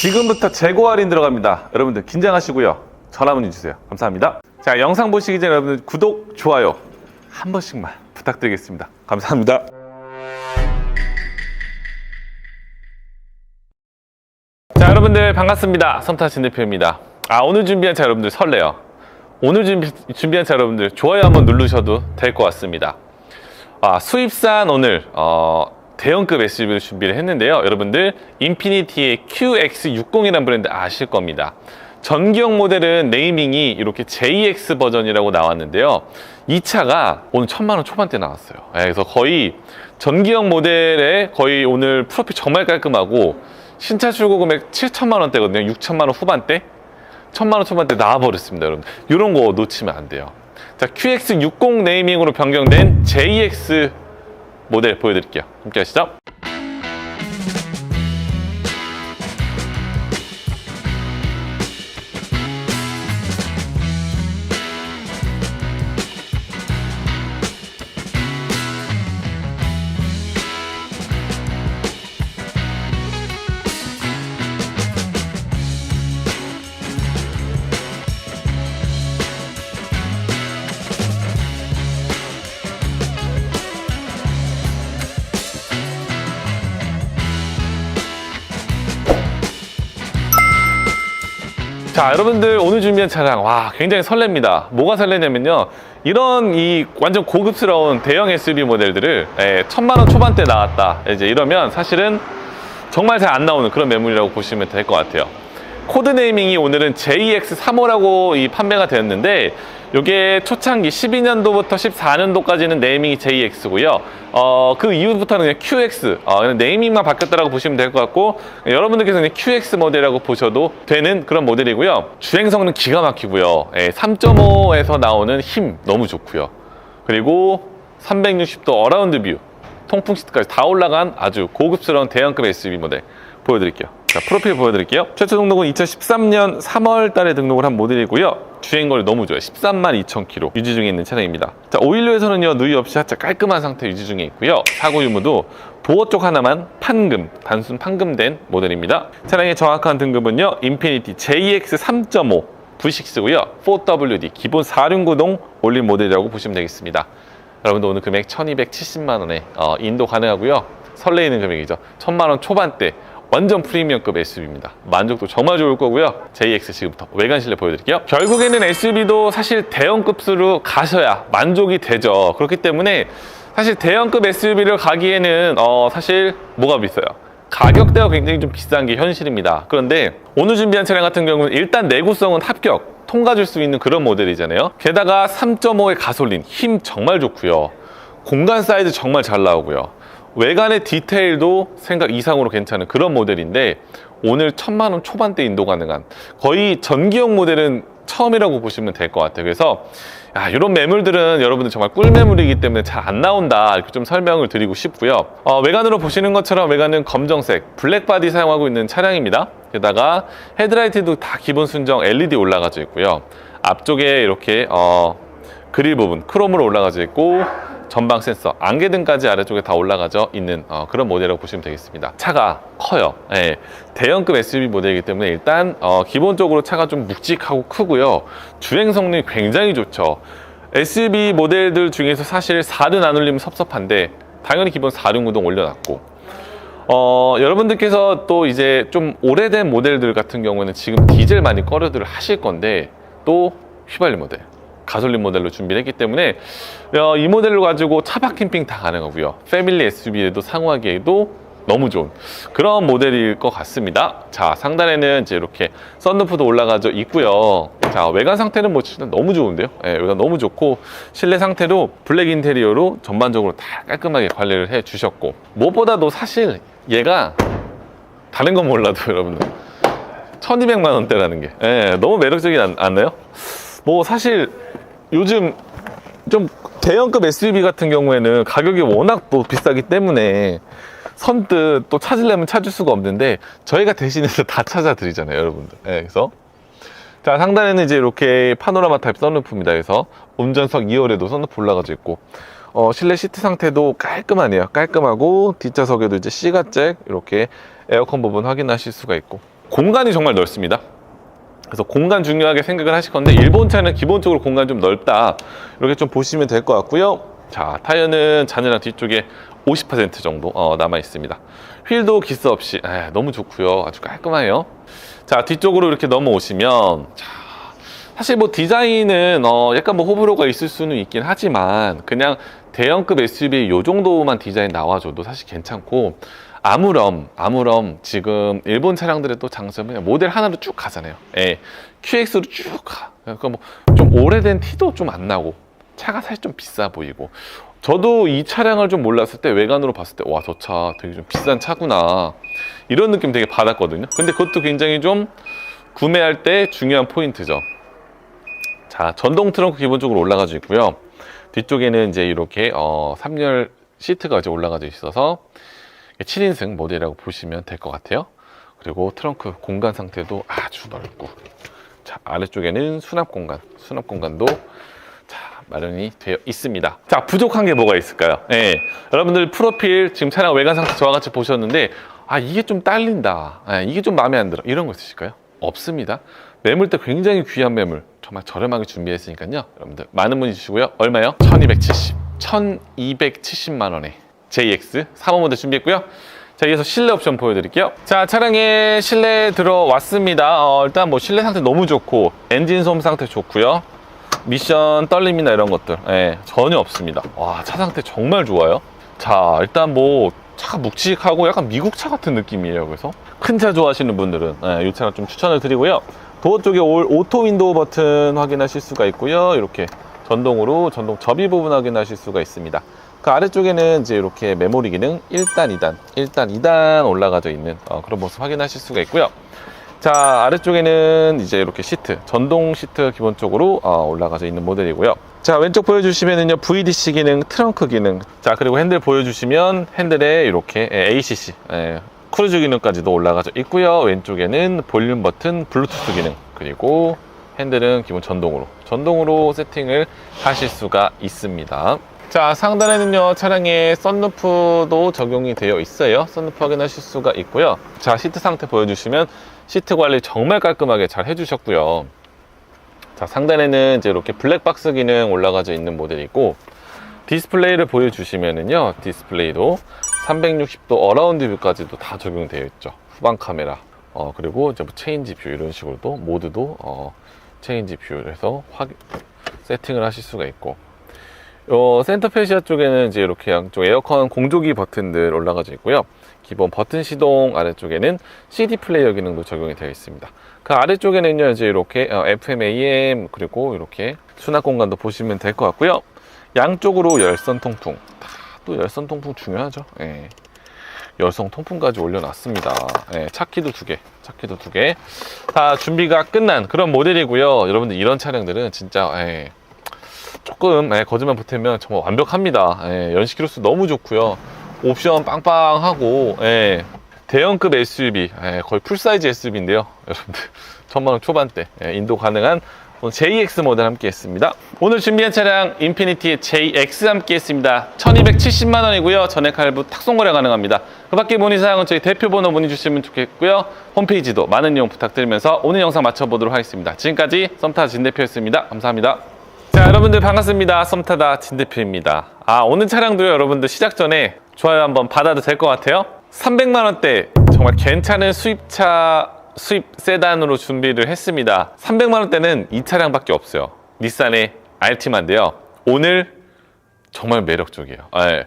지금부터 재고 할인 들어갑니다. 여러분들 긴장하시고요. 전화 문의 주세요. 감사합니다. 자, 영상 보시기 전에 여러분들 구독, 좋아요 한 번씩만 부탁드리겠습니다. 감사합니다. 자, 여러분들 반갑습니다. 섬타신 대표입니다. 아, 오늘 준비한 차 여러분들 설레요. 오늘 준비, 준비한 차 여러분들 좋아요 한번 누르셔도 될 것 같습니다. 아, 수입산 오늘 어, 대형급 SUV를 준비를 했는데요. 여러분들 인피니티의 QX60이라는 브랜드 아실 겁니다. 전기형 모델은 네이밍이 이렇게 JX 버전이라고 나왔는데요. 이 차가 오늘 천만 원 초반대 나왔어요. 예, 그래서 거의 전기형 모델에 거의 오늘 프로필 정말 깔끔하고 신차 출고 금액 7천만 원대거든요. 6천만 원 후반대. 천만 원 초반대 나와버렸습니다, 여러분. 이런 거 놓치면 안 돼요. 자, QX60 네이밍으로 변경된 JX 모델 보여드릴게요. 함께 하시죠. 자, 여러분들 오늘 준비한 차량 와 굉장히 설렙니다. 뭐가 설레냐면요. 이런 이 완전 고급스러운 대형 SUV 모델들을 예, 천만 원 초반대 나왔다. 이제 이러면 사실은 정말 잘 안 나오는 그런 매물이라고 보시면 될 것 같아요. 코드 네이밍이 오늘은 JX35라고 이 판매가 되었는데 이게 초창기 12년도부터 14년도까지는 네이밍이 JX고요. 어, 그 이후부터는 그냥 QX, 어, 그냥 네이밍만 바뀌었다라고 보시면 될 것 같고 여러분들께서 는 QX 모델이라고 보셔도 되는 그런 모델이고요. 주행 성능 기가 막히고요. 예, 3.5에서 나오는 힘 너무 좋고요. 그리고 360도 어라운드 뷰, 통풍 시트까지 다 올라간 아주 고급스러운 대형급 SUV 모델 보여드릴게요. 자, 프로필 보여드릴게요. 최초 등록은 2013년 3월 달에 등록을 한 모델이고요. 주행거리 너무 좋아요. 13만 2천 킬로 유지 중에 있는 차량입니다. 자, 오일로에서는요, 누이 없이 하차 깔끔한 상태 유지 중에 있고요. 사고 유무도 도어 쪽 하나만 판금, 단순 판금된 모델입니다. 차량의 정확한 등급은요, 인피니티 JX 3.5 V6고요. 4WD 기본 4륜구동 올린 모델이라고 보시면 되겠습니다. 여러분들 오늘 금액 1270만 원에 어, 인도 가능하고요. 설레이는 금액이죠. 1000만 원 초반대 완전 프리미엄급 SUV입니다. 만족도 정말 좋을 거고요. JX 지금부터 외관 실내 보여드릴게요. 결국에는 SUV도 사실 대형급수로 가셔야 만족이 되죠. 그렇기 때문에 사실 대형급 SUV를 가기에는 어, 사실 뭐가 비싸요? 가격대가 굉장히 좀 비싼 게 현실입니다. 그런데 오늘 준비한 차량 같은 경우는 일단 내구성은 합격, 통과 줄 수 있는 그런 모델이잖아요. 게다가 3.5의 가솔린, 힘 정말 좋고요. 공간 사이즈 정말 잘 나오고요. 외관의 디테일도 생각 이상으로 괜찮은 그런 모델인데 오늘 천만 원 초반대 인도 가능한 거의 전기형 모델은 처음이라고 보시면 될 것 같아요. 그래서 야, 이런 매물들은 여러분들 정말 꿀매물이기 때문에 잘 안 나온다 이렇게 좀 설명을 드리고 싶고요. 어, 외관으로 보시는 것처럼 외관은 검정색 블랙 바디 사용하고 있는 차량입니다. 게다가 헤드라이트도 다 기본 순정 LED 올라가져 있고요. 앞쪽에 이렇게 어, 그릴 부분 크롬으로 올라가져 있고 전방 센서, 안개 등까지 아래쪽에 다 올라가져 있는 어, 그런 모델이라고 보시면 되겠습니다. 차가 커요. 예, 대형급 SUV 모델이기 때문에 일단 어, 기본적으로 차가 좀 묵직하고 크고요. 주행 성능이 굉장히 좋죠. SUV 모델들 중에서 사실 4륜 안 올리면 섭섭한데 당연히 기본 4륜 구동 올려놨고 어, 여러분들께서 또 이제 좀 오래된 모델들 같은 경우는 지금 디젤 많이 꺼려들 하실 건데 또 휘발유 모델 가솔린 모델로 준비를 했기 때문에 어, 이 모델을 가지고 차박 캠핑 다 가능하고요. 패밀리 SUV에도 상호하기에도 너무 좋은 그런 모델일 것 같습니다. 자, 상단에는 이제 이렇게 썬루프도 올라가져 있고요. 자, 외관 상태는 뭐 진짜 너무 좋은데요. 예, 외관 너무 좋고 실내 상태도 블랙 인테리어로 전반적으로 다 깔끔하게 관리를 해 주셨고 무엇보다도 사실 얘가 다른 건 몰라도 여러분들 1200만 원대라는 게 예, 너무 매력적이지 않, 않나요? 뭐 사실 요즘 좀 대형급 SUV 같은 경우에는 가격이 워낙 또 비싸기 때문에 선뜻 또 찾으려면 찾을 수가 없는데 저희가 대신해서 다 찾아드리잖아요 여러분들. 예, 그래서 자 상단에는 이제 이렇게 파노라마 타입 썬루프입니다. 그래서 운전석 2열에도 썬루프 올라가져 있고 어, 실내 시트 상태도 깔끔하네요. 깔끔하고 뒷좌석에도 이제 C가 잭 이렇게 에어컨 부분 확인하실 수가 있고 공간이 정말 넓습니다. 그래서 공간 중요하게 생각을 하실 건데 일본 차는 기본적으로 공간 좀 넓다. 이렇게 좀 보시면 될 것 같고요. 자 타이어는 잔해랑 뒤쪽에 50% 정도 어, 남아 있습니다. 휠도 기스 없이 에, 너무 좋고요. 아주 깔끔해요. 자 뒤쪽으로 이렇게 넘어오시면 자, 사실 뭐 디자인은 어, 약간 뭐 호불호가 있을 수는 있긴 하지만 그냥 대형급 SUV 요 정도만 디자인 나와줘도 사실 괜찮고 아무렴, 아무렴 지금 일본 차량들의 또 장점은 모델 하나로 쭉 가잖아요. 예, QX로 쭉 가. 그러니까 뭐 좀 오래된 티도 좀 안 나고 차가 사실 좀 비싸 보이고. 저도 이 차량을 좀 몰랐을 때 외관으로 봤을 때 와 저 차 되게 좀 비싼 차구나 이런 느낌 되게 받았거든요. 근데 그것도 굉장히 좀 구매할 때 중요한 포인트죠. 자 전동 트렁크 기본적으로 올라가져 있고요. 뒤쪽에는 이제 이렇게 어, 3열 시트가 이제 올라가져 있어서 7인승 모델이라고 보시면 될 것 같아요. 그리고 트렁크 공간 상태도 아주 넓고 자 아래쪽에는 수납 공간, 수납 공간도 자 마련이 되어 있습니다. 자 부족한 게 뭐가 있을까요? 예, 여러분들 프로필 지금 차량 외관 상태 저와 같이 보셨는데 아 이게 좀 딸린다, 예, 이게 좀 마음에 안 들어 이런 거 있으실까요? 없습니다. 매물대 굉장히 귀한 매물 정말 저렴하게 준비했으니까요. 여러분들 많은 문의 주시고요. 얼마요? 1270, 1270만 원에 JX 3호 모델 준비했고요. 자, 이어서 실내 옵션 보여드릴게요. 자, 차량에 실내 들어왔습니다. 어, 일단 뭐 실내 상태 너무 좋고, 엔진 소음 상태 좋고요. 미션 떨림이나 이런 것들, 예, 전혀 없습니다. 와, 차 상태 정말 좋아요. 자, 일단 뭐, 차가 묵직하고 약간 미국 차 같은 느낌이에요. 그래서 큰 차 좋아하시는 분들은 예, 이 차를 좀 추천을 드리고요. 도어 쪽에 올 오토 윈도우 버튼 확인하실 수가 있고요. 이렇게 전동으로 전동 접이 부분 확인하실 수가 있습니다. 그 아래쪽에는 이제 이렇게 메모리 기능 1단, 2단, 1단, 2단 올라가져 있는 어, 그런 모습 확인하실 수가 있고요. 자, 아래쪽에는 이제 이렇게 시트, 전동 시트 기본적으로 어, 올라가져 있는 모델이고요. 자, 왼쪽 보여주시면은요, VDC 기능, 트렁크 기능. 자, 그리고 핸들 보여주시면 핸들에 이렇게 ACC, 예, 크루즈 기능까지도 올라가져 있고요. 왼쪽에는 볼륨 버튼, 블루투스 기능, 그리고 핸들은 기본 전동으로, 전동으로 세팅을 하실 수가 있습니다. 자 상단에는요 차량에 썬루프도 적용이 되어 있어요. 썬루프 확인하실 수가 있고요. 자 시트 상태 보여주시면 시트 관리 정말 깔끔하게 잘 해주셨고요. 자 상단에는 이제 이렇게 블랙박스 기능 올라가져 있는 모델이고 디스플레이를 보여주시면은요 디스플레이도 360도 어라운드 뷰까지도 다 적용되어 있죠. 후방 카메라 어 그리고 이제 뭐 체인지 뷰 이런 식으로도 모드도 어 체인지 뷰에서 확 세팅을 하실 수가 있고 요 센터 페시아 쪽에는 이제 이렇게 양쪽 에어컨 공조기 버튼들 올라가져 있고요. 기본 버튼 시동 아래쪽에는 CD 플레이어 기능도 적용이 되어 있습니다. 그 아래쪽에는요, 이제 이렇게 어, FM, AM 그리고 이렇게 수납 공간도 보시면 될 것 같고요. 양쪽으로 열선 통풍. 또 열선 통풍 중요하죠. 예. 열선 통풍까지 올려놨습니다. 예, 차키도 두 개, 차키도 두 개. 다 준비가 끝난 그런 모델이고요. 여러분들 이런 차량들은 진짜 예, 조금 예, 거짓말 보태면 정말 완벽합니다. 예, 연식 키로수 너무 좋고요. 옵션 빵빵하고 예, 대형급 SUV 예, 거의 풀사이즈 SUV인데요. 여러분들 천만 원 초반대 예, 인도 가능한 JX 모델 함께 했습니다. 오늘 준비한 차량 인피니티 JX 함께 했습니다. 1270만 원이고요. 전액 할부 탁송 거래 가능합니다. 그 밖에 문의 사항은 저희 대표 번호 문의 주시면 좋겠고요. 홈페이지도 많은 이용 부탁드리면서 오늘 영상 마쳐보도록 하겠습니다. 지금까지 썸타 진 대표였습니다. 감사합니다. 자 여러분들 반갑습니다. 썸타다 진 대표입니다. 아 오늘 차량도 여러분들 시작 전에 좋아요 한번 받아도 될 것 같아요? 300만원대 정말 괜찮은 수입차 수입 세단으로 준비를 했습니다. 300만원대는 이 차량밖에 없어요. 닛산의 알티마인데요. 오늘 정말 매력적이에요. 예.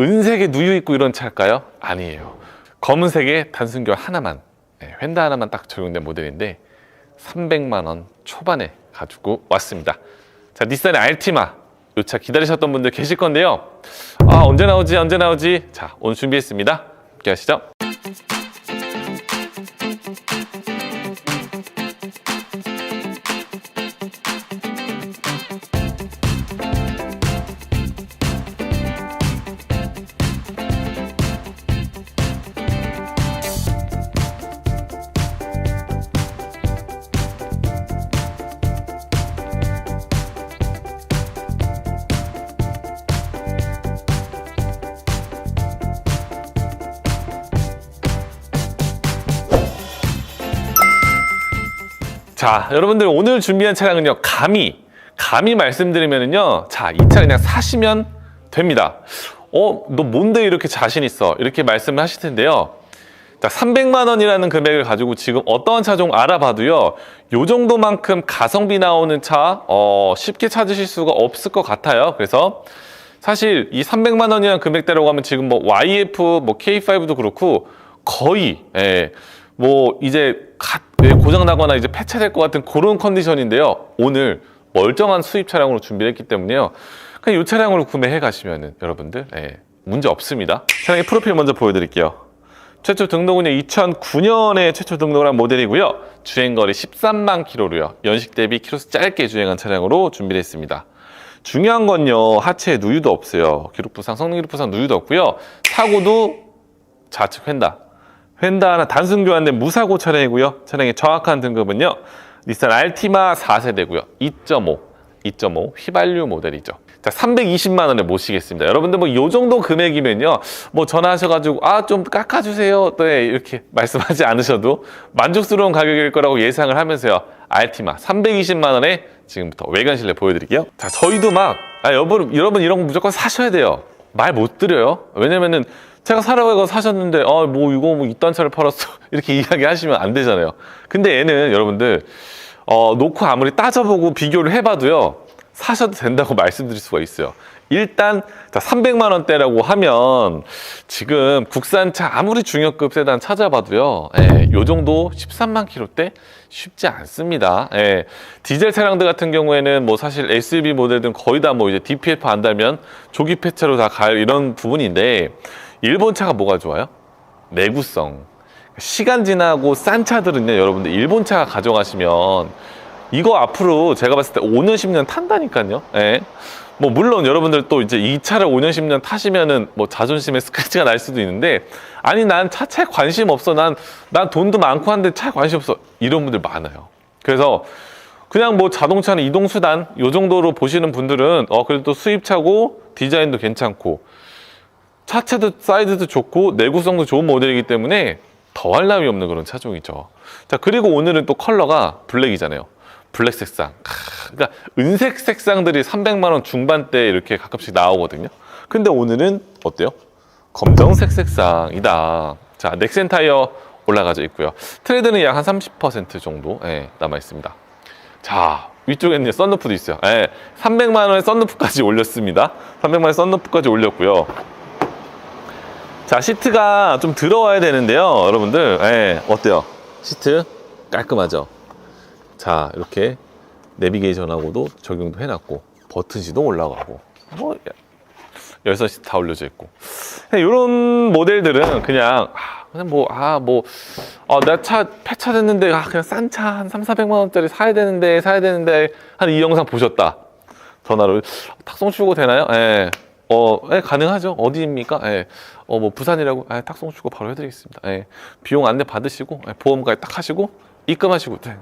은색에 누유 있고 이런 차일까요? 아니에요. 검은색에 단순교 하나만 예, 휀다 하나만 딱 적용된 모델인데 300만원 초반에 가지고 왔습니다 자, 닛산의 알티마. 이차 기다리셨던 분들 계실 건데요. 아, 언제 나오지? 언제 나오지? 자, 오늘 준비했습니다. 함께 하시죠. 자, 여러분들 오늘 준비한 차량은요, 감히, 감히 말씀드리면은요, 자, 이 차 그냥 사시면 됩니다. 어, 너 뭔데 이렇게 자신 있어? 이렇게 말씀을 하실 텐데요. 자, 300만 원이라는 금액을 가지고 지금 어떠한 차종 알아봐도요, 요 정도만큼 가성비 나오는 차, 어, 쉽게 찾으실 수가 없을 것 같아요. 그래서 사실 이 300만 원이라는 금액대라고 하면 지금 뭐 YF, 뭐 K5도 그렇고 거의, 예, 뭐 이제 갓 예, 고장 나거나 이제 폐차될 것 같은 그런 컨디션인데요. 오늘 멀쩡한 수입 차량으로 준비했기 때문에요. 그냥 이 차량으로 구매해 가시면은 여러분들 예, 문제 없습니다. 차량의 프로필 먼저 보여드릴게요. 최초 등록은요 2009년에 최초 등록을 한 모델이고요. 주행거리 13만 킬로로요. 연식 대비 키로수 짧게 주행한 차량으로 준비를 했습니다. 중요한 건요 하체에 누유도 없어요. 기록부상 성능 기록부상 누유도 없고요. 사고도 좌측 휀다. 휀다 하나 단순 교환된 무사고 차량이고요. 차량의 정확한 등급은요. 닛산 알티마 4세대고요. 2.5, 2.5 휘발유 모델이죠. 자, 320만 원에 모시겠습니다. 여러분들 뭐 요 정도 금액이면요. 뭐 전화하셔가지고 아 좀 깎아주세요. 네 이렇게 말씀하지 않으셔도 만족스러운 가격일 거라고 예상을 하면서요. 알티마 320만 원에 지금부터 외관 실내 보여드릴게요. 자, 저희도 막 아, 여러분 여러분 이런 거 무조건 사셔야 돼요. 말 못 드려요. 왜냐면은 제가 사라고 사셨는데 아 뭐 이거 뭐 이딴 차를 팔았어 이렇게 이야기하시면 안 되잖아요. 근데 얘는 여러분들 어, 놓고 아무리 따져보고 비교를 해봐도요 사셔도 된다고 말씀드릴 수가 있어요. 일단 자 300만 원대라고 하면 지금 국산차 아무리 중역급 세단 찾아봐도요, 예, 요 정도 13만 킬로대 쉽지 않습니다. 예, 디젤 차량들 같은 경우에는 뭐 사실 SUV 모델들은 거의 다 뭐 이제 DPF 안 달면 조기 폐차로 다 갈 이런 부분인데 일본 차가 뭐가 좋아요? 내구성. 시간 지나고 싼 차들은요, 여러분들 일본 차 가져가시면 이거 앞으로 제가 봤을 때 5년, 10년 탄다니까요. 예. 뭐 물론 여러분들 또 이제 이 차를 5년, 10년 타시면은 뭐 자존심에 스크래치가 날 수도 있는데 아니 난 차차에 관심 없어. 난 난 돈도 많고 한데 차에 관심 없어. 이런 분들 많아요. 그래서 그냥 뭐 자동차는 이동 수단 요 정도로 보시는 분들은 어 그래도 또 수입차고 디자인도 괜찮고 차체도 사이즈도 좋고 내구성도 좋은 모델이기 때문에 더할 나위 없는 그런 차종이죠. 자 그리고 오늘은 또 컬러가 블랙이잖아요. 블랙 색상. 크, 그러니까 은색 색상들이 300만 원 중반대 이렇게 가끔씩 나오거든요. 근데 오늘은 어때요? 검정색 색상이다. 자 넥센 타이어 올라가져 있고요. 트레드는 약 한 30% 정도 예, 남아 있습니다. 자 위쪽에는 썬루프도 있어요. 예, 300만 원의 썬루프까지 올렸습니다. 300만 원의 썬루프까지 올렸고요. 자 시트가 좀 들어와야 되는데요 여러분들. 예, 어때요? 시트? 깔끔하죠? 자 이렇게 내비게이션하고도 적용도 해놨고 버튼시도 올라가고 뭐 열선 시트 다 올려져 있고. 이런 모델들은 그냥 아, 그냥 뭐 아뭐내 차 폐차 됐는데 아, 그냥 싼 차 한 3, 400만 원짜리 사야 되는데 사야 되는데 한 이 영상 보셨다. 전화로 탁송 출고 되나요? 예. 어, 예, 가능하죠. 어디입니까? 예. 어, 뭐, 부산이라고, 아, 탁송 출고 바로 해드리겠습니다. 예. 비용 안내 받으시고, 예, 보험까지 딱 하시고, 입금하시고, 네.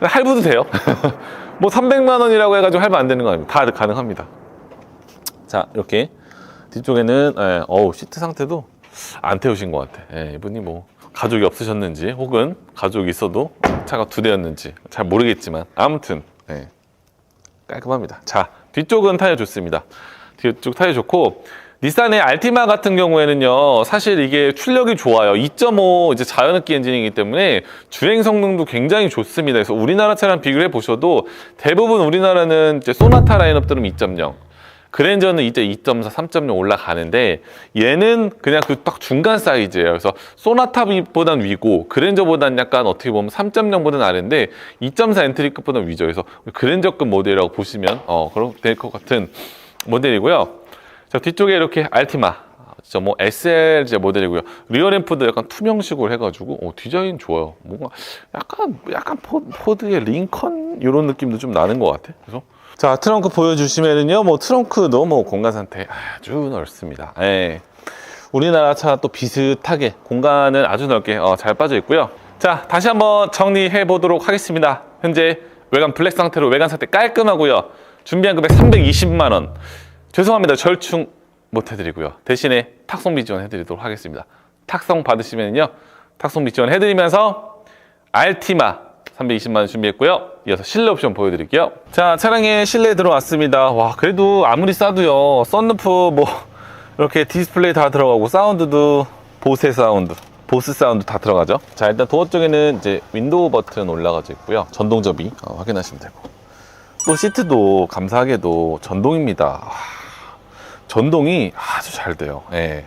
할부도 돼요. 뭐, 300만 원이라고 해가지고 할부 안 되는 거 아닙니다. 다 가능합니다. 자, 이렇게. 뒤쪽에는, 예, 어우, 시트 상태도 안 태우신 것 같아. 예, 이분이 뭐, 가족이 없으셨는지, 혹은 가족이 있어도 차가 두 대였는지 잘 모르겠지만, 아무튼, 예, 깔끔합니다. 자, 뒤쪽은 타이어 좋습니다. 뒤쪽 타이어 좋고 닛산의 알티마 같은 경우에는요 사실 이게 출력이 좋아요 2.5 이제 자연흡기 엔진이기 때문에 주행 성능도 굉장히 좋습니다 그래서 우리나라 차랑 비교를 해보셔도 대부분 우리나라는 이제 소나타 라인업들은 2.0 그랜저는 이제 2.4, 3.0 올라가는데 얘는 그냥 그 딱 중간 사이즈예요. 그래서 소나타보단 위고 그랜저보단 약간 어떻게 보면 3.0보다는 아래인데 2.4 엔트리급보다 위죠. 그래서 그랜저급 모델이라고 보시면 어 그럼 될 것 같은 모델이고요. 자, 뒤쪽에 이렇게 알티마. 진짜 뭐 SL 모델이고요. 리어 램프도 약간 투명식으로 해가지고 어, 디자인 좋아요. 뭔가 약간 약간 포, 포드의 링컨 이런 느낌도 좀 나는 것 같아. 그래서 자 트렁크 보여주시면은요, 뭐 트렁크도 뭐 공간 상태 아주 넓습니다. 예. 우리나라 차 또 비슷하게 공간은 아주 넓게 어, 잘 빠져 있고요. 자 다시 한번 정리해 보도록 하겠습니다. 현재 외관 블랙 상태로 외관 상태 깔끔하고요. 준비한 금액 320만 원. 죄송합니다. 절충 못 해드리고요. 대신에 탁송비 지원 해드리도록 하겠습니다. 탁송 받으시면요. 탁송비 지원 해드리면서 알티마 320만 원 준비했고요. 이어서 실내 옵션 보여드릴게요. 자, 차량에 실내 들어왔습니다. 와, 그래도 아무리 싸도요. 썬루프 뭐 이렇게 디스플레이 다 들어가고 사운드도 보세 사운드, 보스 사운드 다 들어가죠. 자, 일단 도어 쪽에는 이제 윈도우 버튼 올라가져 있고요. 전동 접이 어, 확인하시면 되고. 또 시트도 감사하게도 전동입니다. 와, 전동이 아주 잘 돼요. 예.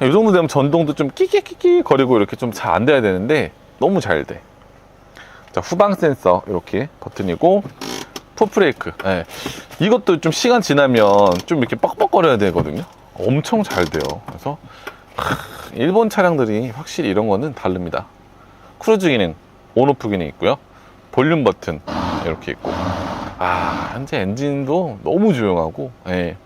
이 정도 되면 전동도 좀 끼끼끼끼 거리고 이렇게 좀 잘 안 돼야 되는데 너무 잘 돼. 자, 후방 센서 이렇게 버튼이고 풋브레이크. 예. 이것도 좀 시간 지나면 좀 이렇게 뻑뻑거려야 되거든요. 엄청 잘 돼요. 그래서 하, 일본 차량들이 확실히 이런 거는 다릅니다. 크루즈 기능, 온오프 기능 있고요. 볼륨 버튼 이렇게 있고. 아, 현재 엔진도 너무 조용하고 예.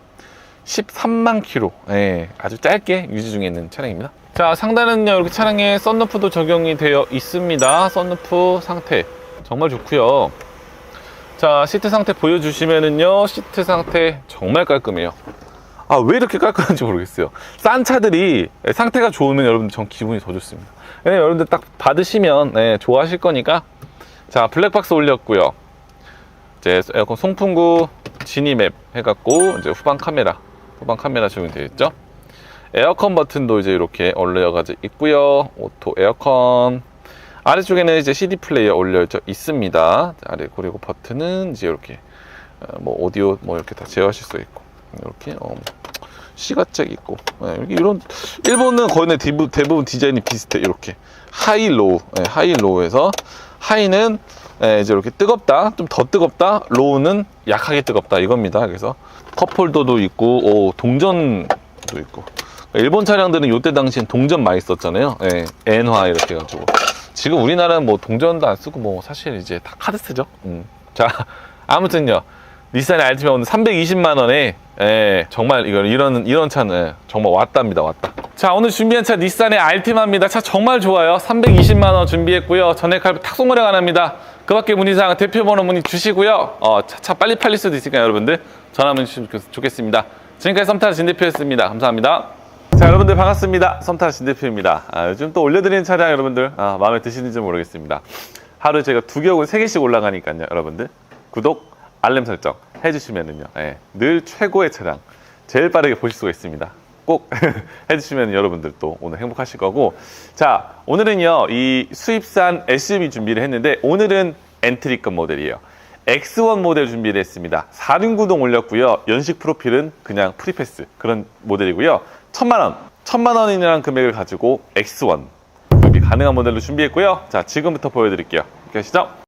13만 킬로 예, 아주 짧게 유지 중에 있는 차량입니다. 자 상단은요 이렇게 차량에 썬루프도 적용이 되어 있습니다. 썬루프 상태 정말 좋고요. 자 시트 상태 보여주시면은요 시트 상태 정말 깔끔해요. 아 왜 이렇게 깔끔한지 모르겠어요. 싼 차들이 상태가 좋으면 여러분들 전 기분이 더 좋습니다. 예, 여러분들 딱 받으시면 예, 좋아하실 거니까 자 블랙박스 올렸고요. 이제 에어컨 송풍구 지니맵 해갖고 이제 후방 카메라 후방 카메라 적용되어 있죠? 에어컨 버튼도 이제 이렇게 올려가져 있고요. 오토 에어컨. 아래쪽에는 이제 CD 플레이어 올려져 있습니다. 아래 그리고 버튼은 이제 이렇게 어, 뭐 오디오 뭐 이렇게 다 제어하실 수 있고 이렇게 어, 시가책 있고. 네, 이렇게 이런 일본은 거의 내 대부- 대부분 디자인이 비슷해. 이렇게 하이 로우 네, 하이 로우에서 하이는 예, 이제 이렇게 뜨겁다 좀 더 뜨겁다 로우는 약하게 뜨겁다 이겁니다. 그래서 컵홀더도 있고 오, 동전도 있고. 일본 차량들은 이때 당시엔 동전 많이 썼잖아요. 예, 엔화 이렇게 해가지고. 지금 우리나라는 뭐 동전도 안 쓰고 뭐 사실 이제 다 카드 쓰죠? 음. 자 아무튼요. 닛산 알티메 오늘 320만 원에 예, 정말 이거 이런 이런 차는 예, 정말 왔답니다 왔다. 자 오늘 준비한 차 닛산의 알티마입니다. 차 정말 좋아요. 320만 원 준비했고요. 전액 할부 탁송 거래 가능합니다. 그 밖에 문의사항 대표번호 문의 주시고요. 어, 차, 차 빨리 팔릴 수도 있으니까 여러분들 전화 문의 주시면 좋- 좋겠습니다. 지금까지 썸타라 진 대표였습니다. 감사합니다. 자 여러분들 반갑습니다. 썸타라 진 대표입니다. 아, 요즘 또 올려드리는 차량 여러분들 아, 마음에 드시는지 모르겠습니다. 하루에 제가 두 개 혹은 세 개씩 올라가니까요, 여러분들 구독, 알림 설정 해주시면은요, 예, 늘 최고의 차량 제일 빠르게 보실 수가 있습니다. 꼭 해주시면 여러분들 또 오늘 행복하실 거고, 자 오늘은요 이 수입산 SUV 준비를 했는데 오늘은 엔트리급 모델이에요. X1 모델 준비를 했습니다. 4륜 구동 올렸고요. 연식 프로필은 그냥 프리패스 그런 모델이고요. 천만 원, 천만 원이라는 금액을 가지고 X1 구입이 가능한 모델로 준비했고요. 자, 지금부터 보여드릴게요. 가시죠.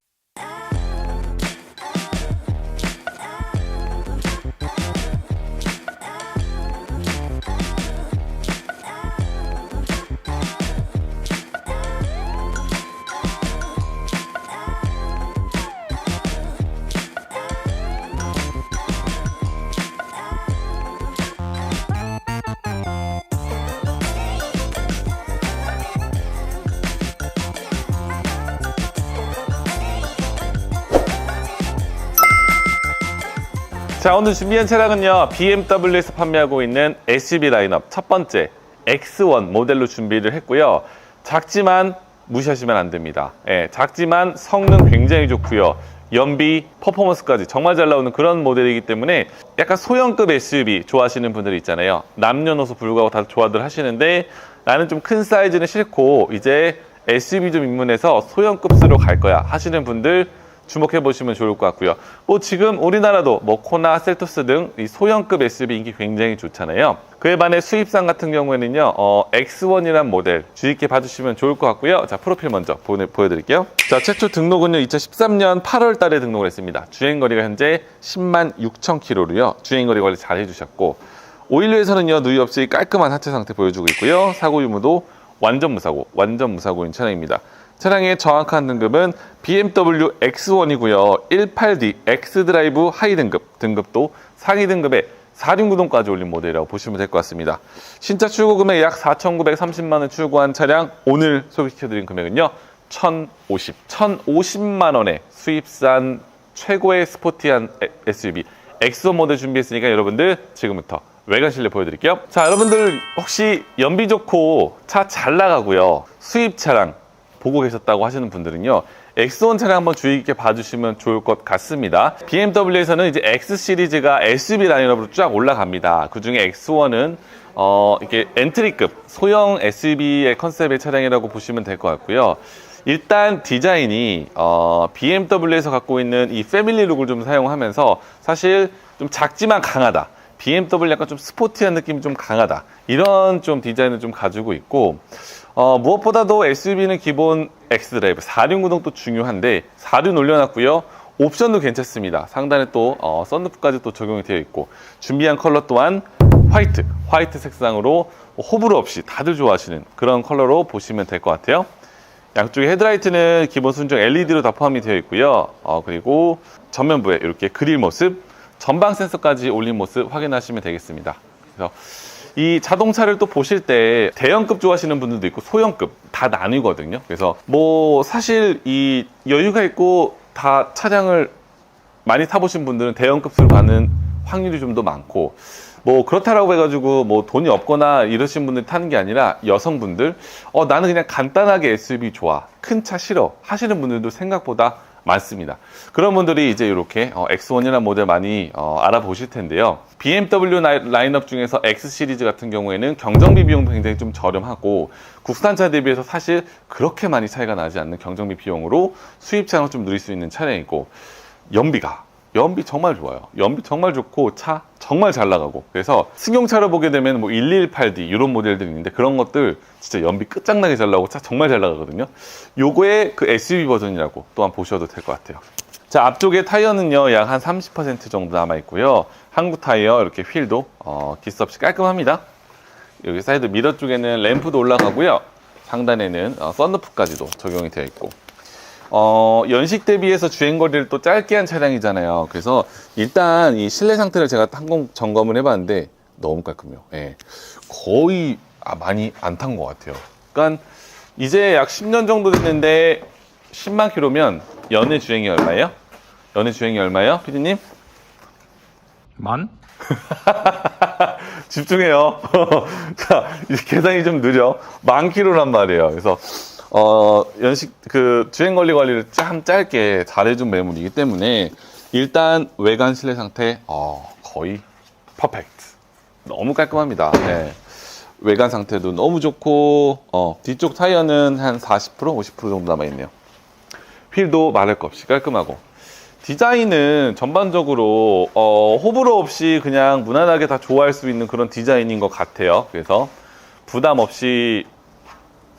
자, 오늘 준비한 차량은요, BMW에서 판매하고 있는 SUV 라인업 첫 번째 X1 모델로 준비를 했고요. 작지만 무시하시면 안 됩니다. 예, 작지만 성능 굉장히 좋고요. 연비, 퍼포먼스까지 정말 잘 나오는 그런 모델이기 때문에 약간 소형급 SUV 좋아하시는 분들이 있잖아요. 남녀노소 불구하고 다 좋아들 하시는데 나는 좀 큰 사이즈는 싫고 이제 SUV 좀 입문해서 소형급으로 갈 거야 하시는 분들 주목해 보시면 좋을 것 같고요. 뭐 지금 우리나라도 뭐 코나 셀토스 등 이 소형급 SUV 인기 굉장히 좋잖아요. 그에 반해 수입산 같은 경우에는요, 어, X1이란 모델 주의 있게 봐주시면 좋을 것 같고요. 자, 프로필 먼저 보내, 보여드릴게요. 자, 최초 등록은요, 2013년 8월 달에 등록을 했습니다. 주행거리가 현재 10만 6천 킬로로요. 주행거리 관리 잘 해주셨고, 오일류에서는요, 누이 없이 깔끔한 하체 상태 보여주고 있고요. 사고 유무도 완전 무사고, 완전 무사고인 차량입니다. 차량의 정확한 등급은 BMW X1이고요. 18D X 드라이브 하이 등급, 등급도 상위 등급에 4륜 구동까지 올린 모델이라고 보시면 될 것 같습니다. 신차 출고 금액 약 4,930만 원 출고한 차량 오늘 소개시켜드린 금액은요. 1,050, 1,050만 원의 수입산 최고의 스포티한 에- SUV X1 모델 준비했으니까 여러분들 지금부터 외관 실내 보여드릴게요. 자, 여러분들 혹시 연비 좋고 차 잘 나가고요. 수입 차량 보고 계셨다고 하시는 분들은요. X1 차량 한번 주의 깊게 봐주시면 좋을 것 같습니다. BMW에서는 이제 X 시리즈가 SUV 라인업으로 쫙 올라갑니다. 그 중에 X1은 어, 이게 엔트리급 소형 SUV의 컨셉의 차량이라고 보시면 될 것 같고요. 일단 디자인이 어, BMW에서 갖고 있는 이 패밀리 룩을 좀 사용하면서 사실 좀 작지만 강하다. BMW 약간 좀 스포티한 느낌이 좀 강하다. 이런 좀 디자인을 좀 가지고 있고 어, 무엇보다도 SUV는 기본 X드라이브 4륜 구동도 중요한데 4륜 올려놨고요. 옵션도 괜찮습니다. 상단에 또 어, 썬루프까지 또 적용이 되어 있고 준비한 컬러 또한 화이트, 화이트 색상으로 호불호 없이 다들 좋아하시는 그런 컬러로 보시면 될 것 같아요. 양쪽에 헤드라이트는 기본 순정 LED로 다 포함이 되어 있고요. 어, 그리고 전면부에 이렇게 그릴 모습, 전방 센서까지 올린 모습 확인하시면 되겠습니다. 그래서 이 자동차를 또 보실 때 대형급 좋아하시는 분들도 있고 소형급 다 나뉘거든요. 그래서 뭐 사실 이 여유가 있고 다 차량을 많이 타보신 분들은 대형급으로 가는 확률이 좀 더 많고 뭐 그렇다라고 해가지고 뭐 돈이 없거나 이러신 분들 타는 게 아니라 여성분들 어 나는 그냥 간단하게 SUV 좋아 큰 차 싫어 하시는 분들도 생각보다 많습니다. 그런 분들이 이제 이렇게 어, X1이라는 모델 많이 어, 알아보실 텐데요. BMW 라인업 중에서 X 시리즈 같은 경우에는 경정비 비용도 굉장히 좀 저렴하고 국산차 대비해서 사실 그렇게 많이 차이가 나지 않는 경정비 비용으로 수입차로 좀 누릴 수 있는 차량이고 연비가 연비 정말 좋아요. 연비 정말 좋고 차 정말 잘 나가고 그래서 승용차로 보게 되면 뭐 118D 이런 모델들이 있는데 그런 것들 진짜 연비 끝장나게 잘 나고 차 정말 잘 나가거든요. 요거의 그 SUV 버전이라고 또한 보셔도 될 것 같아요. 자 앞쪽에 타이어는요 약 한 30% 정도 남아 있고요. 한국 타이어 이렇게 휠도 어, 기스 없이 깔끔합니다. 여기 사이드 미러 쪽에는 램프도 올라가고요. 상단에는 어, 썬루프까지도 적용이 되어 있고 어, 연식 대비해서 주행거리를 또 짧게 한 차량이잖아요. 그래서 일단 이 실내 상태를 제가 항공 점검을 해봤는데 너무 깔끔해요. 예. 거의 아, 많이 안 탄 것 같아요. 그러니까 이제 약 10년 정도 됐는데 10만 킬로면 연애 주행이 얼마예요? 연애 주행이 얼마예요, 피디님? 만? 집중해요. 자, 이 계산이 좀 느려. 만 킬로란 말이에요. 그래서 어, 연식 그 주행 거리 관리를 참 짧게 잘해준 매물이기 때문에 일단 외관 실내 상태 어, 거의 퍼펙트. 너무 깔끔합니다. 네. 외관 상태도 너무 좋고 어, 뒤쪽 타이어는 한 40% 50% 정도 남아 있네요. 휠도 말할 것 없이 깔끔하고 디자인은 전반적으로 어, 호불호 없이 그냥 무난하게 다 좋아할 수 있는 그런 디자인인 것 같아요. 그래서 부담 없이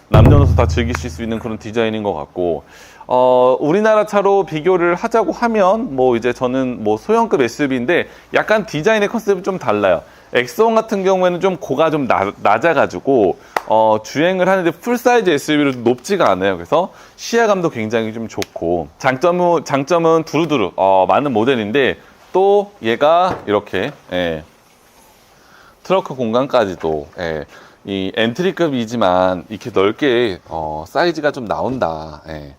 남녀노소 다 즐기실 수 있는 그런 디자인인 것 같고 어, 우리나라 차로 비교를 하자고 하면 뭐 이제 저는 뭐 소형급 SUV인데 약간 디자인의 컨셉이 좀 달라요. 엑스원 같은 경우에는 좀 고가 좀 나, 낮아가지고 어, 주행을 하는데 풀 사이즈 SUV로 높지가 않아요. 그래서 시야감도 굉장히 좀 좋고 장점은 장점은 두루두루 어, 많은 모델인데 또 얘가 이렇게 예, 트렁크 공간까지도 예, 이 엔트리급이지만 이렇게 넓게 어, 사이즈가 좀 나온다. 예,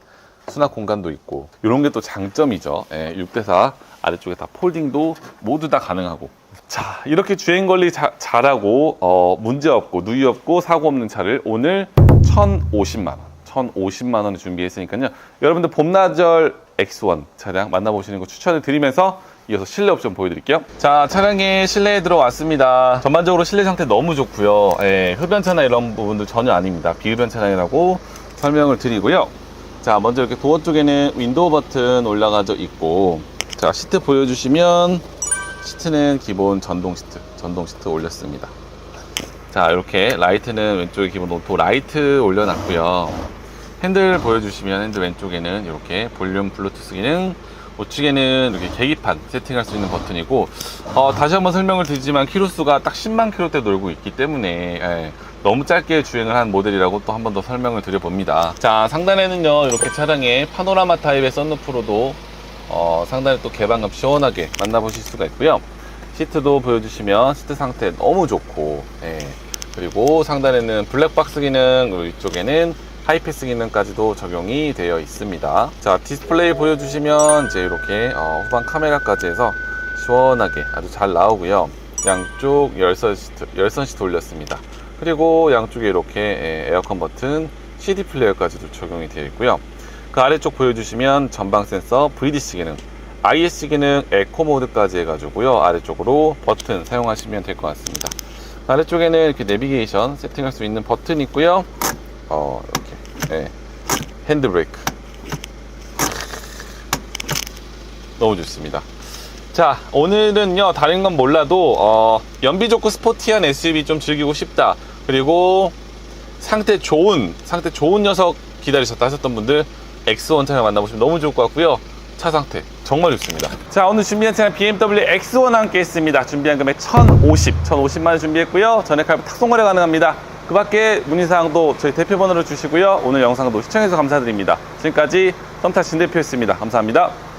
수납 공간도 있고 이런 게 또 장점이죠. 예, 6대4 아래쪽에 다 폴딩도 모두 다 가능하고 자 이렇게 주행 관리 자- 잘하고 어, 문제 없고 누이 없고 사고 없는 차를 오늘 1,050만 원, 1,050만 원에 준비했으니까요. 여러분들 봄나절 X1 차량 만나보시는 거 추천을 드리면서 이어서 실내 옵션 보여드릴게요. 자, 차량의 실내에 들어왔습니다. 전반적으로 실내 상태 너무 좋고요. 예, 흡연차나 이런 부분도 전혀 아닙니다. 비흡연 차량이라고 설명을 드리고요. 자, 먼저 이렇게 도어 쪽에는 윈도우 버튼 올라가져 있고, 자, 시트 보여주시면 시트는 기본 전동 시트, 전동 시트 올렸습니다. 자, 이렇게 라이트는 왼쪽에 기본 오토 라이트 올려놨고요. 핸들 보여주시면 핸들 왼쪽에는 이렇게 볼륨 블루투스 기능, 우측에는 이렇게 계기판 세팅할 수 있는 버튼이고, 어, 다시 한번 설명을 드리지만 키로수가 딱 10만 킬로대 놀고 있기 때문에 예, 너무 짧게 주행을 한 모델이라고 또 한 번 더 설명을 드려봅니다. 자, 상단에는요 이렇게 차량의 파노라마 타입의 썬루프로도 어, 상단에 또 개방감 시원하게 만나보실 수가 있고요. 시트도 보여주시면 시트 상태 너무 좋고, 예. 그리고 상단에는 블랙박스 기능, 그리고 이쪽에는 하이패스 기능까지도 적용이 되어 있습니다. 자, 디스플레이 보여주시면 이제 이렇게 어, 후방 카메라까지 해서 시원하게 아주 잘 나오고요. 양쪽 열선 시트, 열선 시트 올렸습니다. 그리고 양쪽에 이렇게 예, 에어컨 버튼, CD 플레이어까지도 적용이 되어 있고요. 그 아래쪽 보여주시면 전방 센서, VDC 기능, IS 기능, 에코 모드까지 해가지고요. 아래쪽으로 버튼 사용하시면 될 것 같습니다. 아래쪽에는 이렇게 내비게이션 세팅할 수 있는 버튼이 있고요. 어. 네. 핸드브레이크. 너무 좋습니다. 자, 오늘은요, 다른 건 몰라도, 어, 연비 좋고 스포티한 SUV 좀 즐기고 싶다. 그리고 상태 좋은, 상태 좋은 녀석 기다리셨다 하셨던 분들, X1 차량 만나보시면 너무 좋을 것 같고요. 차 상태 정말 좋습니다. 자, 오늘 준비한 차량 BMW X1 함께 했습니다. 준비한 금액 1050, 1050만 원 준비했고요. 전액 할부 탁송 거래 가능합니다. 그 밖에 문의사항도 저희 대표 번호를 주시고요. 오늘 영상도 시청해주셔서 감사드립니다. 지금까지 썸타 진 대표였습니다. 감사합니다.